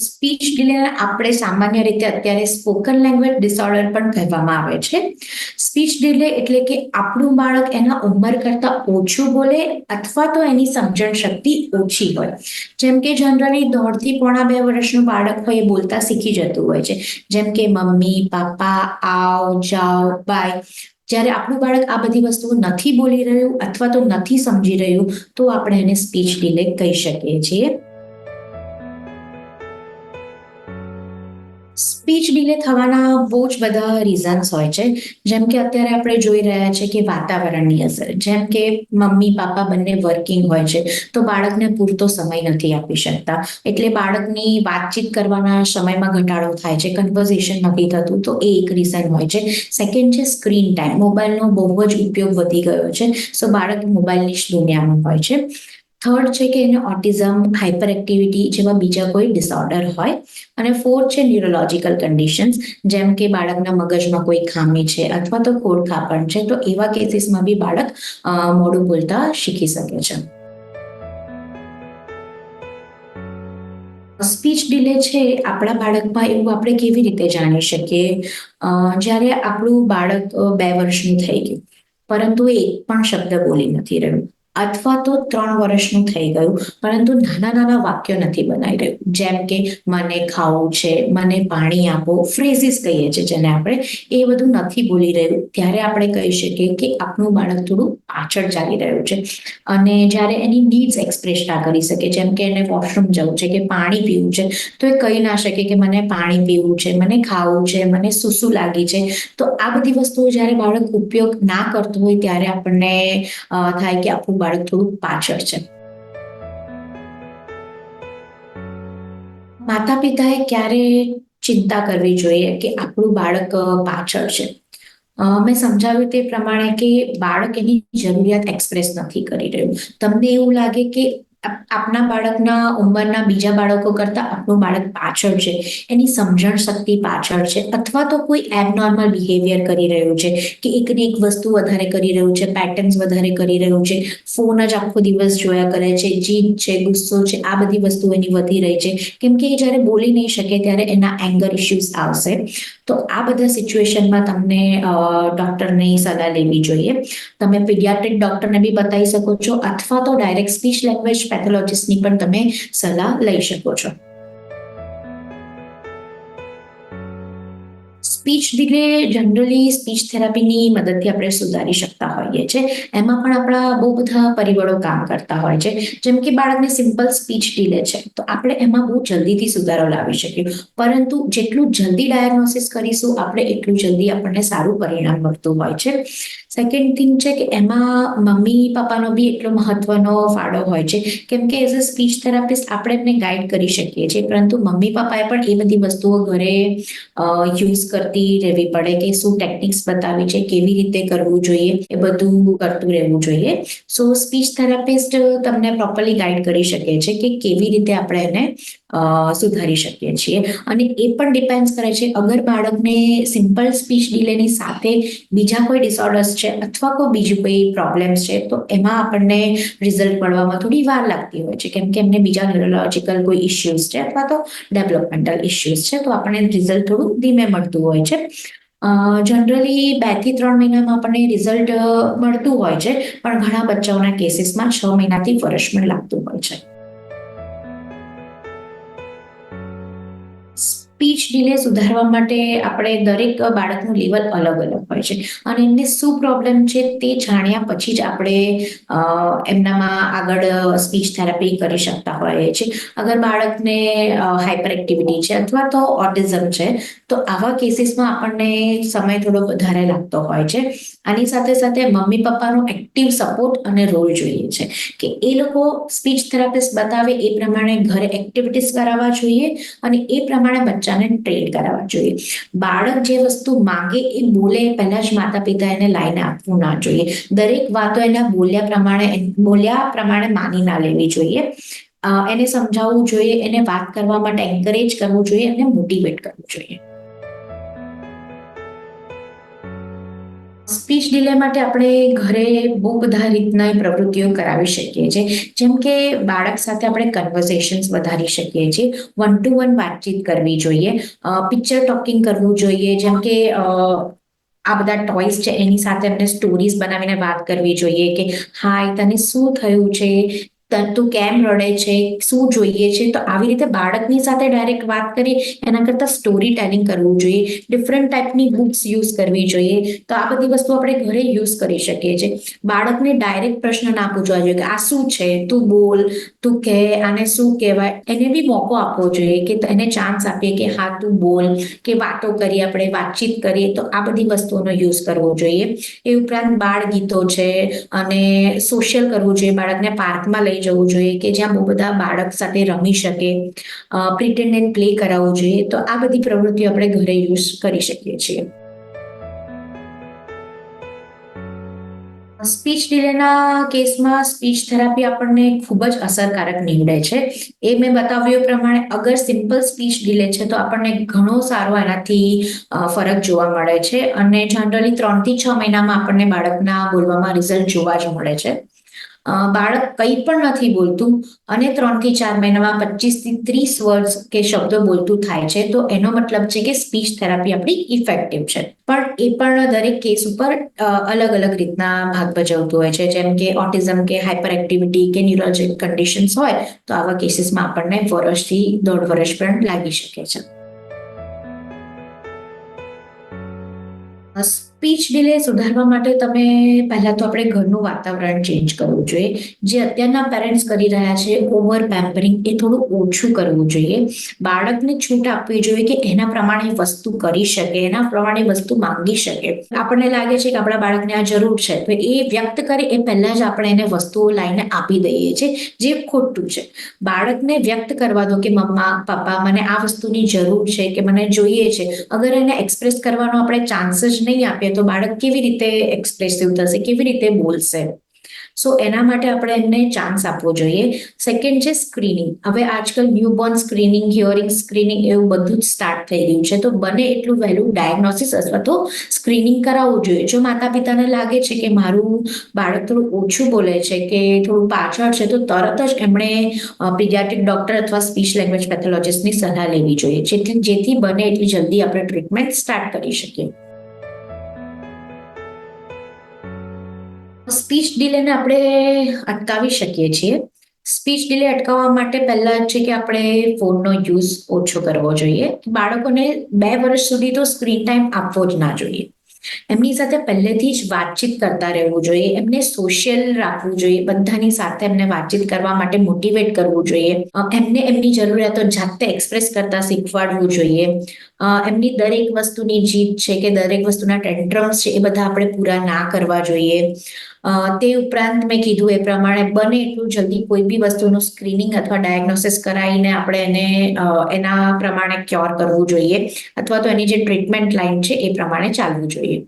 Speech delay આપણે સામાન્ય રીતે અત્યારે સ્પોકન લેંગ્વેજ ડિસઓર્ડર પણ કહેવામાં આવે છે. સ્પીચ ડિલે એટલે કે આપણું બાળક એના ઉંમર કરતા ઓછું બોલે અથવા તો એની સમજણ શક્તિ ઓછી હોય. જેમ કે જનરલી દોઢથી પોણા બે વર્ષનું બાળક હોય એ બોલતા શીખી જતું હોય છે. જેમ કે મમ્મી પાપા આવ જાઓ બાય. જ્યારે આપણું બાળક આ બધી વસ્તુઓ નથી બોલી રહ્યું અથવા તો નથી સમજી રહ્યું તો આપણે એને સ્પીચ ડિલે કહી શકીએ છીએ. સ્પીચ ડિલે થવાના બહુ જ બધા રીઝન્સ હોય છે. જેમ કે અત્યારે આપણે જોઈ રહ્યા છે કે વાતાવરણની અસર, જેમ કે મમ્મી, પાપા બંને વર્કિંગ હોય છે, તો બાળકને પૂરતો સમય નથી આપી શકતા. એટલે બાળકની વાતચીત કરવાના સમયમાં ઘટાડો થાય છે કન્વર્ઝેશન નથી થતું, તો એ એક રીઝન હોય છે. સેકન્ડ છે સ્ક્રીન ટાઈમ મોબાઈલનો બહુ જ ઉપયોગ વધી ગયો છે સો બાળક મોબાઈલની જ દુનિયામાં હોય છે. થર્ડ છે કે એને ઓટિઝમ હાઇપર એક્ટિવિટી જેવા બીજા કોઈ ડિસઓર્ડર હોય. અને ફોર્થ છે ન્યુરોલોજીકલ કન્ડિશન્સ જેમ કે બાળકના મગજમાં કોઈ ખામી છે અથવા તો ખોડખાપણ છે, તો એવા કેસીસમાં બી બાળક મોડું બોલતા શીખી શકે છે. સ્પીચ ડિલે છે, આપણા બાળકમાં એવું આપણે કેવી રીતે જાણી શકીએ? જ્યારે આપણું બાળક બે વર્ષનું થઈ ગયું, પરંતુ એ એક પણ શબ્દ બોલી નથી રહ્યું. અથવા તો ત્રણ વર્ષનું થઈ ગયું, પરંતુ નાના નાના વાક્યો નથી બનાવી રહ્યું. જેમ કે, મને ખાવું છે, મને પાણી આપો, ફ્રેઝિસ કહીએ છીએ જેને આપણે. એ બધું નથી બોલી રહ્યું. ત્યારે આપણે કહી શકીએ કે આપણું બાળક થોડું પાછળ ચાલી રહ્યું છે. અને જ્યારે એની નીડ્સ એક્સપ્રેસ ના કરી શકે, જેમ કે એને વોશરૂમ જવું છે કે પાણી પીવું છે, તો એ કહી ના શકે કે મને પાણી પીવું છે, મને ખાવું છે, મને સુસુ લાગી છે. તો આ બધી વસ્તુઓ જ્યારે બાળક ઉપયોગ ના કરતું હોય, ત્યારે આપણને થાય કે આપણું બાળક થોડું પાછળ છે. માતા પિતાએ ક્યારે ચિંતા કરવી જોઈએ કે આપણું બાળક પાછળ છે? મેં સમજાવ્યું તે પ્રમાણે કે બાળક એની જરૂરિયાત એક્સપ્રેસ નથી કરી રહ્યું. તમને એવું લાગે કે આપના બાળકના ઉંમરના બીજા બાળકો કરતા આપણું બાળક પાછળ છે. એની સમજણ શક્તિ પાછળ છે. અથવા તો કોઈ એબનોર્મલ બિહેવિયર કરી રહ્યું છે કે એકને એક વસ્તુ વધારે કરી રહ્યું છે પેટર્ન્સ વધારે કરી રહ્યું છે ફોન જ આખો દિવસ જોયા કરે છે, જીદ છે, ગુસ્સો છે, આ બધી વસ્તુ એની વધી રહી છે. કેમ કે એ જ્યારે બોલી નહીં શકે ત્યારે એના એંગર ઇશ્યુઝ આવશે. તો આ બધા સિચ્યુએશનમાં તમને ડૉક્ટરની સલાહ લેવી જોઈએ. તમે પીડિયાટ્રિક ડૉક્ટરને બી બતાવી શકો છો. અથવા તો ડાયરેક્ટ સ્પીચ લેંગ્વેજ પેથોલોજીસ્ટની પણ તમે સલાહ લઈ શકો છો. સ્પીચ ડિલે જનરલી સ્પીચ થેરાપીની મદદથી આપણે સુધારી શકતા હોઈએ છીએ. એમાં પણ આપણા બહુ બધા પરિબળો કામ કરતા હોય છે. જેમ કે બાળકને સિમ્પલ સ્પીચ ડીલે છે, તો આપણે એમાં બહુ જલ્દીથી સુધારો લાવી શકીએ. પરંતુ જેટલું જલ્દી ડાયગ્નોસિસ કરીશું, આપણે એટલું જલ્દી આપણને સારું પરિણામ મળતું હોય છે. સેકન્ડ થિંગ છે કે એમાં મમ્મી, પપ્પાનો બી એટલો મહત્વનો ફાળો હોય છે. કેમ કે એઝ અ સ્પીચ થેરાપિસ્ટ આપણે એમને ગાઈડ કરી શકીએ છીએ. પરંતુ મમ્મી, પપ્પાએ પણ એ બધી વસ્તુઓ ઘરે યુઝ કરતી રહેવી પડે કે શું ટેકનિક્સ બતાવી છે, કેવી રીતે કરવું જોઈએ, એ બધું કરતું રહેવું જોઈએ. સો સ્પીચ થેરાપિસ્ટ તમને પ્રોપરલી ગાઈડ કરી શકે છે કે કેવી રીતે આપણે એને સુધારી શકીએ છીએ. અને એ પણ ડિપેન્ડ કરે છે, અગર બાળકને સિમ્પલ સ્પીચ ડીલેની સાથે બીજા કોઈ ડિસઓર્ડર્સ છે અથવા કોઈ બીજું કોઈ પ્રોબ્લેમ્સ છે, તો એમાં આપણને રિઝલ્ટ મળવામાં થોડી વાર લાગતી હોય છે. કેમ કે એમને બીજા ન્યુરોલોજીકલ કોઈ ઇશ્યુઝ છે અથવા તો ડેવલપમેન્ટલ ઇશ્યુઝ છે, તો આપણને રિઝલ્ટ થોડું ધીમે મળતું હોય છે. જનરલી બેથી ત્રણ મહિનામાં આપણને રિઝલ્ટ મળતું હોય છે, પણ ઘણા બચ્ચાઓના કેસીસમાં છ મહિનાથી વર્ષ લાગતું હોય છે. સ્પીચ ડીલે સુધારવા માટે આપણે દરેક બાળકનું લેવલ અલગ અલગ હોય છે. અને એમને શું પ્રોબ્લેમ છે તે જાણ્યા પછી જ આપણે એમનામાં આગળ સ્પીચ થેરાપી કરી શકતા હોઈએ છીએ. અગર બાળકને હાઇપર એક્ટિવિટી છે અથવા તો ઓટિઝમ છે, તો આવા કેસીસમાં આપણને સમય થોડો વધારે લાગતો હોય છે. આની સાથે સાથે મમ્મી પપ્પાનો એક્ટિવ સપોર્ટ અને રોલ જોઈએ છે. કે એ લોકો સ્પીચ થેરાપિસ્ટ બતાવે એ પ્રમાણે ઘરે એક્ટિવિટીઝ કરાવવા જોઈએ અને એ પ્રમાણે બચ્ચાને ટ્રેન કરાવવા જોઈએ. બાળક જે વસ્તુ માંગે એ બોલે પહેલા જ માતા પિતા એને લાઈને આપવું ના જોઈએ. દરેક વાતો એના બોલ્યા પ્રમાણે બોલ્યા પ્રમાણે માની ના લેવી જોઈએ. એને સમજાવવું જોઈએ, એને વાત કરવા માટે એન્કરેજ કરવું જોઈએ અને મોટિવેટ કરવું જોઈએ. સ્પીચ ડિલે માટે આપણે ઘરે બહુ બધા રીતના પ્રવૃત્તિઓ કરાવી શકીએ છીએ. જેમ કે બાળક સાથે આપણે કન્વર્સેશન્સ વધારી શકીએ છીએ. વન ટુ વન વાતચીત કરવી જોઈએ. પિક્ચર ટોકિંગ કરવું જોઈએ. જેમ કે આ બધા ટોયસ છે, એની સાથે એમને સ્ટોરીઝ બનાવીને વાત કરવી જોઈએ કે હાય તને શું થયું છે? ત- કેમ રડે છે, શું જોઈએ છે, તો આવી રીતે બાળકની સાથે ડાયરેક્ટ વાત કરી એના કરતાં સ્ટોરી ટેલિંગ કરવું જોઈએ ડિફરન્ટ ટાઈપની બુક્સ યુઝ કરવી જોઈએ, તો આ બધી વસ્તુ આપણે ઘરે યુઝ કરી શકીએ છીએ. બાળકને ડાયરેક્ટ પ્રશ્ન ના પૂછવા જોઈએ કે, આ શું છે? તું બોલ, તું કહે, આને શું કહેવાય? એને બી મોકો આપવો જોઈએ કે એને ચાન્સ આપીએ કે, હા, તું બોલ, કે વાતો કરીએ, આપણે વાતચીત કરીએ. તો આ બધી વસ્તુઓનો યુઝ કરવો જોઈએ. એ ઉપરાંત બાળ ગીતો છે અને સોશિયલ કરવું જોઈએ, બાળકને પાર્કમાં લઈ જવું જોઈએ કે જ્યાં બહુ બધા બાળક સાથે રમી શકે પ્રિટેન્ડ એન્ડ પ્લે કરાવવું જોઈએ, તો આ બધી પ્રવૃત્તિઓ આપણે ઘરે યુઝ કરી શકીએ છીએ. સ્પીચ ડિલેના કેસમાં સ્પીચ થેરાપી આપણને ખૂબ જ અસરકારક નીવડે છે. એ મેં બતાવ્યું પ્રમાણે અગર સિમ્પલ સ્પીચ ડિલે છે, તો આપણને ઘણો સારો એનાથી ફરક જોવા મળે છે અને જનરલી ત્રણથી છ મહિનામાં આપણને બાળકના બોલવામાં રિઝલ્ટ જોવા જ મળે છે. બાળક કંઈ પણ નથી બોલતું અને ત્રણથી ચાર મહિનામાં પચીસથી ત્રીસ વર્ડ્સ કે શબ્દો બોલતું થાય છે, તો એનો મતલબ છે કે સ્પીચ થેરાપી આપણી ઇફેક્ટિવ છે. પણ એ પણ દરેક કેસ ઉપર અલગ અલગ રીતના ભાગ ભજવતું હોય છે. જેમ કે ઓટિઝમ કે હાઇપર એક્ટિવિટી કે ન્યુરોલોજિક કન્ડિશન્સ હોય, તો આવા કેસીસમાં આપણને વર્ષથી દોઢ વર્ષ પણ લાગી શકે છે. સ્પીચ ડિલે સુધારવા માટે તમે પહેલા તો આપણે ઘરનું વાતાવરણ ચેન્જ કરવું જોઈએ. જે અત્યારના પેરેન્ટ્સ કરી રહ્યા છે ઓવર પેમ્પરિંગ એ થોડું ઓછું કરવું જોઈએ. બાળકને છૂટ આપવી જોઈએ કે એના પ્રમાણે વસ્તુ કરી શકે, એના પ્રમાણે વસ્તુ માંગી શકે. આપણને લાગે છે કે આપણા બાળકને આ જરૂર છે, તો એ વ્યક્ત કરે એ પહેલાં જ આપણે એને વસ્તુઓ લાવીને આપી દઈએ છીએ જે ખોટું છે. બાળકને વ્યક્ત કરવા દો કે મમ્મા, પપ્પા, મને આ વસ્તુની જરૂર છે કે મને જોઈએ છે. અગર એને એક્સપ્રેસ કરવાનો આપણે ચાન્સ જ નહીં આપીએ તો બાળક કેવી રીતે એક્સપ્રેસિવ થશે, કેવી રીતે બોલશે? સો એના માટે આપણે એમને ચાન્સ આપવો જોઈએ. સેકન્ડ છે સ્ક્રીનિંગ હવે આજકાલ ન્યૂબોર્ન સ્ક્રીનિંગ હિયરિંગ સ્ક્રીનિંગ એવું બધું જ સ્ટાર્ટ થઈ ગયું છે. તો બને એટલું વહેલું ડાયગ્નોસિસ અથવા તો સ્ક્રીનિંગ કરાવવું જોઈએ. જો માતા પિતાને લાગે છે કે મારું બાળક થોડું ઓછું બોલે છે કે થોડું પાછળ છે, તો તરત જ એમણે પીડિયાટ્રિક ડોક્ટર અથવા સ્પીચ લેંગ્વેજ પેથોલોજીસ્ટની સલાહ લેવી જોઈએ. જેથી જેથી બને એટલી જલ્દી આપણે ટ્રીટમેન્ટ સ્ટાર્ટ કરી શકીએ. સ્પીચ ડીલેને આપણે અટકાવી શકીએ છીએ. સ્પીચ ડીલે અટકાવવા માટે પહેલા છે કે આપણે ફોનનો યુઝ ઓછો કરવો જોઈએ. બાળકોને બે વર્ષ સુધી તો સ્ક્રીન ટાઈમ આપવો જ ના જોઈએ. એમની સાથે પહેલેથી જ વાતચીત કરતા રહેવું જોઈએ. એમને સોશિયલ રાખવું જોઈએ. બધાની સાથે એમને વાતચીત કરવા માટે મોટિવેટ કરવું જોઈએ. એમને એમની જરૂરિયાતો જાતે એક્સપ્રેસ કરતા શીખવાડવું જોઈએ. એમની દરેક વસ્તુની જીત છે કે દરેક વસ્તુના ટેન્ટ્રમ્સ છે એ બધા આપણે પૂરા ના કરવા જોઈએ. તે ઉપરાંત મેં કીધું એ પ્રમાણે બને એટલું જલ્દી કોઈ બી વસ્તુનું સ્ક્રીનિંગ અથવા ડાયગ્નોસિસ કરાવીને આપણે એને એના પ્રમાણે ક્યોર કરવું જોઈએ અથવા તો એની જે ટ્રીટમેન્ટ લાઈન છે એ પ્રમાણે ચાલવું જોઈએ.